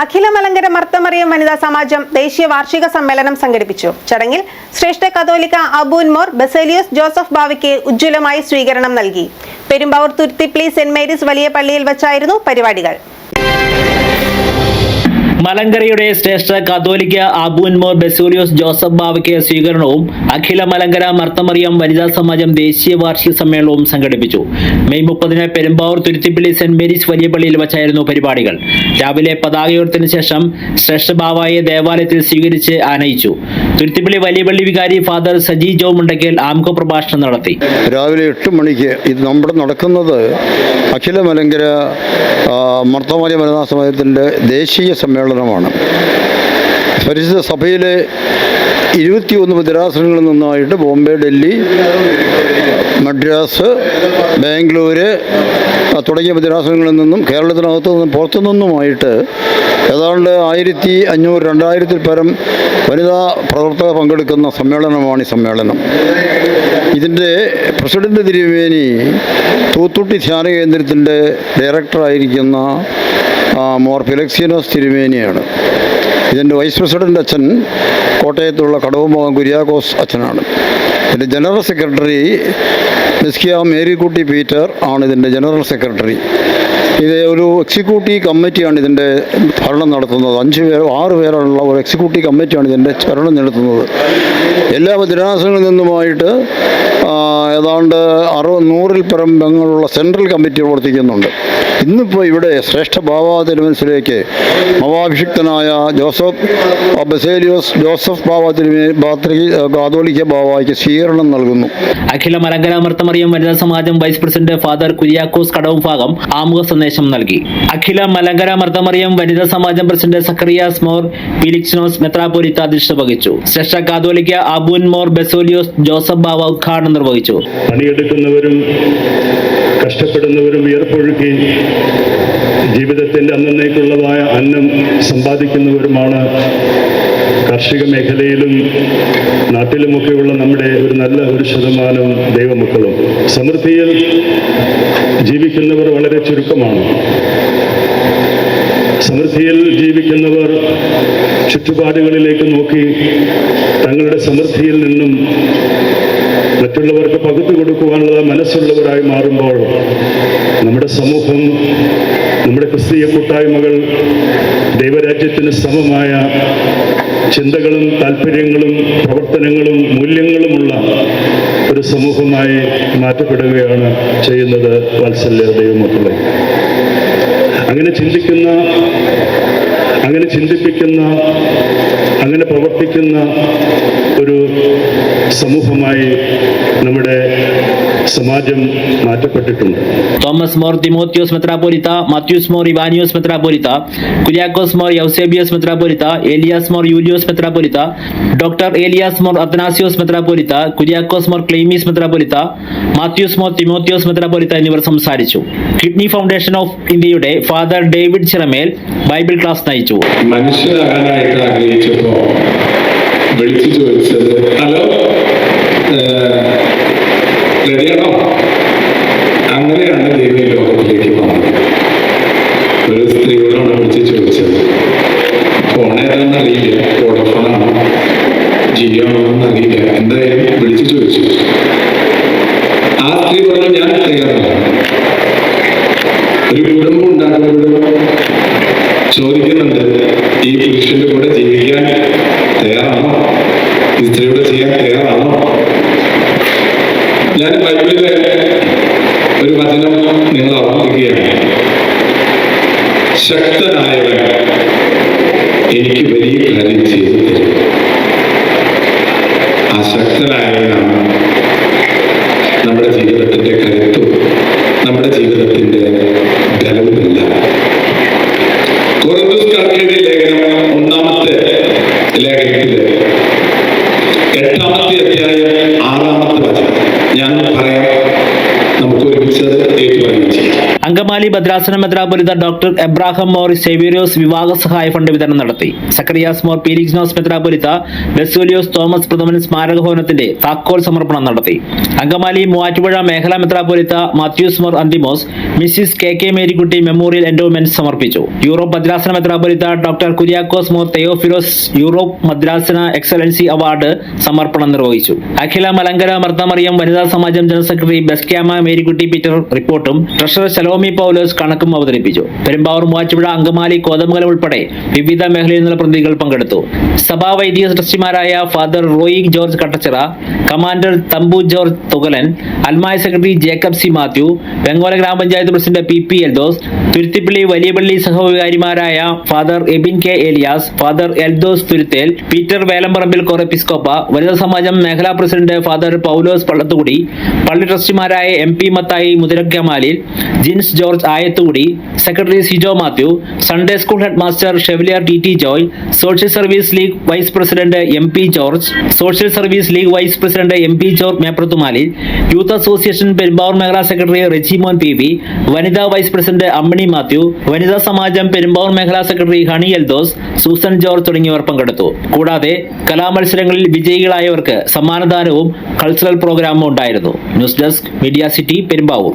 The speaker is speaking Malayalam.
അഖില മലങ്കര മർത്തമറിയം വനിതാ സമാജം ദേശീയ വാർഷിക സമ്മേളനം സംഘടിപ്പിച്ചു. ചടങ്ങിൽ ശ്രേഷ്ഠ കതോലിക്ക അബൂൻ മോർ ബസേലിയോസ് ജോസഫ് ബാവയ്ക്ക് ഉജ്ജ്വലമായി സ്വീകരണം നൽകി. പെരുമ്പാവൂർ തുരുത്തിപ്ലി സെന്റ് മേരീസ് വലിയ പള്ളിയിൽ വച്ചായിരുന്നു പരിപാടികൾ. മലങ്കരയുടെ ശ്രേഷ്ഠ കാതോലിക്ക ആബുൻമോർ ബെസൂലിയോസ് ജോസഫ് ബാവയ്ക്ക് സ്വീകരണവും അഖില മലങ്കര മർത്തമറിയം വനിതാ സമാജം ദേശീയ വാർഷിക സമ്മേളനവും സംഘടിപ്പിച്ചു. മെയ് മുപ്പതിന് പെരുമ്പാവൂർ തുരുത്തിപ്പള്ളി സെന്റ് മേരീസ് വലിയ പള്ളിയിൽ വച്ചായിരുന്നു പരിപാടികൾ. രാവിലെ പതാകയോടത്തിന് ശേഷം ശ്രേഷ്ഠ ബാവായെ ദേവാലയത്തിൽ സ്വീകരിച്ച് ആനയിച്ചു. തുരുത്തിപ്പള്ളി വലിയ പള്ളി വികാരി ഫാദർ സജി ജോ മുണ്ടക്കൽ ആമുഖ പ്രഭാഷണം നടത്തി. രാവിലെ എട്ട് മണിക്ക് ഇത് നമ്മുടെ നടക്കുന്നത് അഖില മലങ്കര മർത്തമാലി വനിതാ സമാജത്തിന്റെ ദേശീയ സമ്മേളനമാണ് പരിശുദ്ധ സഭയിലെ ഇരുപത്തിയൊന്ന് മദ്രാസനങ്ങളിൽ നിന്നായിട്ട് ബോംബെ ഡൽഹി മദ്രാസ് ബാംഗ്ലൂര് തുടങ്ങിയ മദ്രാസനങ്ങളിൽ നിന്നും കേരളത്തിനകത്തു നിന്നും പുറത്തു നിന്നുമായിട്ട് ഏതാണ്ട് ആയിരത്തി അഞ്ഞൂറ് രണ്ടായിരത്തിൽ പരം വനിതാ പ്രവർത്തകർ പങ്കെടുക്കുന്ന സമ്മേളനമാണ് ഈ സമ്മേളനം. ഇതിന്റെ പ്രസിഡന്റ് തിരുവേനി തൂത്തുട്ടി ധ്യാന കേന്ദ്രത്തിന്റെ ഡയറക്ടറായിരിക്കുന്ന മോർ ഫിലക്സിയനോസ് തിരുമേനിയാണ്. ഇതിന്റെ വൈസ് പ്രസിഡന്റ് അച്ഛൻ കോട്ടയത്തുള്ള കടവുമുഖം കുര്യാക്കോസ് അച്ഛനാണ്. ഇതിന്റെ ജനറൽ സെക്രട്ടറി മിസ്കിയ മേരിക്കുട്ടി പീറ്റർ ആണ് ഇതിന്റെ ജനറൽ സെക്രട്ടറി. ഇത് ഒരു എക്സിക്യൂട്ടീവ് കമ്മിറ്റിയാണ് ഇതിന്റെ ഭരണം നടത്തുന്നത്. അഞ്ച് പേർ ആറ് പേരുള്ള ഒരു എക്സിക്യൂട്ടീവ് കമ്മിറ്റിയാണ് ഇതിന്റെ ഭരണം നടത്തുന്നത്. എല്ലാ ഭദ്രാസനങ്ങളിൽ നിന്നുമായിട്ട് ഏതാണ്ട് അറുപത് നൂറിൽ പരം അംഗങ്ങളുള്ള സെൻട്രൽ കമ്മിറ്റി പ്രവർത്തിക്കുന്നുണ്ട്. ഇന്നിപ്പോൾ ഇവിടെ ശ്രേഷ്ഠ ബാബ തിരുമനസിലേക്ക് മവാഭിഷിക്തനായ ജോസഫ് ബസേലിയോസ് ജോസഫ് ബാബ തിരുമേ ബാത്രി കാതോലിക്ക ബാബയ്ക്ക് സ്വീകരണം നൽകുന്നു. അഖില മലങ്കര മർത്തമറിയം വനിതാ സമാജം വൈസ് പ്രസിഡന്റ് ഫാദർ കുര്യാക്കോസ് കടവും ഭാഗം ആമുഖ സന്ദേശം നൽകി. അഖില മലങ്കര മർത്തമറിയം വനിതാ സമാജം പ്രസിഡന്റ് സക്കറിയാസ് മോർ ഫിലിക്സിനോസ് മെത്രാപോലിത്ത അധ്യക്ഷത വഹിച്ചു. ശ്രേഷ്ഠ കാതോലിക്ക അബൂൻ മോർ ബസോലിയോസ് ജോസഫ് ബാബ ഉദ്ഘാടനം നിർവഹിച്ചു. പണിയെടുക്കുന്നവരും കഷ്ടപ്പെടുന്നവരും വിയർപ്പൊഴുക്കി ജീവിതത്തിന്റെ അന്നേക്കുള്ളതായ അന്നം സമ്പാദിക്കുന്നവരുമാണ് കാർഷിക മേഖലയിലും നാട്ടിലുമൊക്കെയുള്ള നമ്മുടെ ഒരു നല്ല ഒരു ശതമാനം ദൈവമക്കളും. സമൃദ്ധിയിൽ ജീവിക്കുന്നവർ വളരെ ചുരുക്കമാണ്. സമൃദ്ധിയിൽ ജീവിക്കുന്നവർ ചുറ്റുപാടുകളിലേക്ക് നോക്കി തങ്ങളുടെ സമൃദ്ധിയിൽ നിന്നും മറ്റുള്ളവർക്ക് പകുത്തു കൊടുക്കുവാനുള്ള മനസ്സുള്ളവരായി മാറുമ്പോൾ നമ്മുടെ സമൂഹം നമ്മുടെ ക്രിസ്തീയ കൂട്ടായ്മകൾ ദൈവരാജ്യത്തിന് സമമായ ചിന്തകളും താല്പര്യങ്ങളും പ്രവർത്തനങ്ങളും മൂല്യങ്ങളുമുള്ള ഒരു സമൂഹമായി മാറ്റപ്പെടുകയാണ് ചെയ്യുന്നത് വാത്സല്യ ദൈവമക്കളെ അങ്ങനെ ചിന്തിക്കുന്ന അങ്ങനെ ചിന്തിപ്പിക്കുന്ന അങ്ങനെ പ്രവർത്തിക്കുന്ന ഒരു സമൂഹമായി നമ്മുടെ സമാജം മാറ്റപ്പെട്ടിട്ടുണ്ട്. തോമസ് മോർ തിമോത്യോസ് മെത്രാപോലിത്ത മാത്യൂസ് മോർ ഇവാനിയോസ് മെത്രാപോലിത്ത കുര്യാക്കോസ് മോർ യൗസേബിയോസ് മെത്രാപോലിത്ത ഏലിയാസ് മോർ യൂലിയോസ് മെത്രാപോലിത്ത ഡോക്ടർ ഏലിയാസ് മോർ അത്തനാസിയോസ് മെത്രാപോലിത്ത കുര്യാക്കോസ് മോർ ക്ലെയ്മീസ് മെത്രാപോലിത്ത മാത്യൂസ് മോർ തിമോത്യോസ് മെത്രാപോലിത്ത എന്നിവർ സംസാരിച്ചു. കിഡ്നി ഫൗണ്ടേഷൻ ഓഫ് ഇന്ത്യയുടെ father David Chiramel Bible class നയിച്ചു. മനുഷ്യരാകാനായിട്ട് ആഗ്രഹിച്ചപ്പോ വിളിച്ചു ചോദിച്ചത് ഹലോ റെഡിയാണോ അങ്ങനെയാണ് ദൈവം ലോകത്തിലേക്ക് പോകുന്നത് ഒരു സ്ത്രീയോടാണ് വിളിച്ച് ചോദിച്ചത്. ഫോൺ ഏതാണെന്ന് അറിയില്ല. വോഡഫോണാണോ? ജിയോ ആണോ എന്ന് അറിയില്ല. എന്തായാലും വിളിച്ചു ചോദിച്ചു. ആ സ്ത്രീ പറഞ്ഞു ഞാൻ തയ്യാറാണ്. ഒരു കുടുംബം ഉണ്ടാക്കുന്നവരോട് ചോദിക്കുന്നുണ്ട് ഈ പുരുഷന്റെ കൂടെ ജീവിക്കാൻ തയ്യാറാണോ? ഈ സ്ത്രീയോട് ചെയ്യാൻ ഞാൻ ബൈബിളിലെ ഒരു വചനം നിങ്ങൾ ഓർമ്മിക്കുകയാണ് ശക്തനായവൻ എനിക്ക് വലിയ കാര്യം ചെയ്തു തരും. ആ ശക്തനായവനാണ് നമ്മുടെ ജീവിതത്തിന്റെ കരുത്തും നമ്മുടെ ജീവിതത്തിന്റെ ബലവുമില്ല. കൊറിന്തോസ്കാർക്കെതിരെ ലേഖനം ഒന്നാമത്തെ ലേഖനത്തിൽ അങ്കമാലി ഭദ്രാസന മെത്രാപൊലിത ഡോക്ടർ എബ്രാഹം മോർ സെവീരിയോസ് വിവാഹ സഹായ ഫണ്ട് വിതരണം നടത്തി. സക്രിയാസ് മോർ പീലിഗ്നോസ് മെത്രാപൊലിത്ത ബെസൂലിയോസ് തോമസ് പ്രഥമൻ സ്മാരക ഭവനത്തിന്റെ താക്കോൽ സമർപ്പണം നടത്തി. അങ്കമാലി മൂവാറ്റുപുഴ മേഖലാ മെത്രാപൊലിത്ത Mathews Mor Anthimos Mrs K K Marykutty memorial endowment സമർപ്പിച്ചു. യൂറോപ്പ് ഭദ്രാസന മെത്രാപൊലിത്ത ഡോക്ടർ കുര്യാക്കോസ് മോർ തെയോഫിലോസ് യൂറോപ്പ് മദ്രാസന എക്സലൻസി അവാർഡ് സമർപ്പണം നിർവഹിച്ചു. അഖില മലങ്കര മർദ്ദമറിയം വനിതാ സമാജം ജനറൽ സെക്രട്ടറി ബെസ്ക്യാമ മേരിക്കുട്ടി പീറ്റർ റിപ്പോർട്ടും. ട്രഷറർ ശലോമി പൗലോസ് കണക്കും അവതരിപ്പിച്ചു. പെരുമ്പാവൂർ മൂവാറ്റുപുഴ അങ്കമാലി കോതമംഗലം ഉൾപ്പെടെ വിവിധ മേഖലയിൽ നിന്നുള്ള പ്രതിനിധികൾ പങ്കെടുത്തു. സഭാ വൈദിക ട്രസ്റ്റിമാരായ ഫാദർ റോയി ജോർജ് കട്ടച്ചിറ കമാൻഡർ തമ്പു ജോർജ് തുകലൻ അൽമായ സെക്രട്ടറി ജേക്കബ് സി മാത്യു വെങ്ങോല ഗ്രാമപഞ്ചായത്ത് president P P Eldhose Thuruthipilly Valiyapalli സഹവികാരിമാരായ father Ebin K Elias father Eldhose Thuruthel Peter Velamparambil Corepiscopa വനിതാ സമാജം മേഖലാ പ്രസിഡന്റ് ഫാദർ പൗലോസ് പള്ളത്തുകുടി പള്ളി ട്രസ്റ്റിമാരായ M P Mathai Muthirakkamalil Jins George ആയത്തൂടി secretary Sijo Mathew Sunday school head master chevalier T T Joy social service league vice president M P George social service league vice president M P George Meprathumali youth association Perumbavoor മേഖലാ സെക്രട്ടറി റെജിമോൻ പി വി വനിതാ വൈസ് പ്രസിഡന്റ് അമ്മിണി മാത്യു വനിതാ സമാജം പെരുമ്പാവൂർ മേഖലാ സെക്രട്ടറി ഹണി എൽദോസ് സൂസൻ ജോർജ് തുടങ്ങിയവർ പങ്കെടുത്തു. കൂടാതെ കലാമത്സരങ്ങളിൽ വിജയികളായവർക്ക് സമ്മാനദാനവും കൾച്ചറൽ പ്രോഗ്രാമും ഉണ്ടായിരുന്നു. News desk media city Perumbavoor.